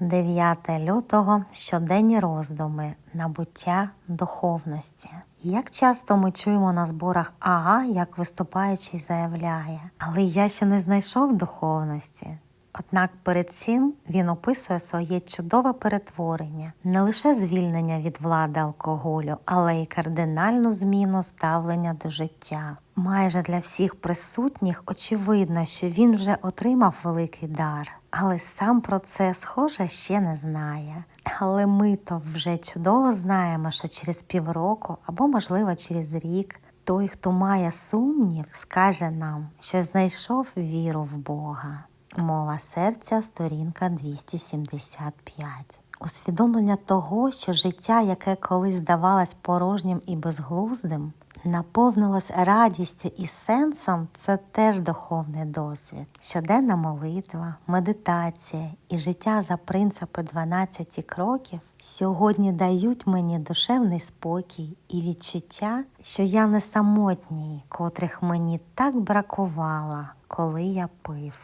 9 лютого щоденні роздуми, набуття духовності. Як часто ми чуємо на зборах ага, як виступаючий заявляє, але я ще не знайшов духовності. Однак перед цим він описує своє чудове перетворення, не лише звільнення від влади алкоголю, але й кардинальну зміну ставлення до життя. Майже для всіх присутніх очевидно, що він вже отримав великий дар, але сам про це, схоже, ще не знає. Але ми то вже чудово знаємо, що через півроку або, можливо, через рік той, хто має сумнів, скаже нам, що знайшов віру в Бога. Мова серця, сторінка 275. Усвідомлення того, що життя, яке колись здавалось порожнім і безглуздим, наповнилось радістю і сенсом, це теж духовний досвід. Щоденна молитва, медитація і життя за принципи 12 кроків сьогодні дають мені душевний спокій і відчуття, що я не самотній, котрих мені так бракувало, коли я пив.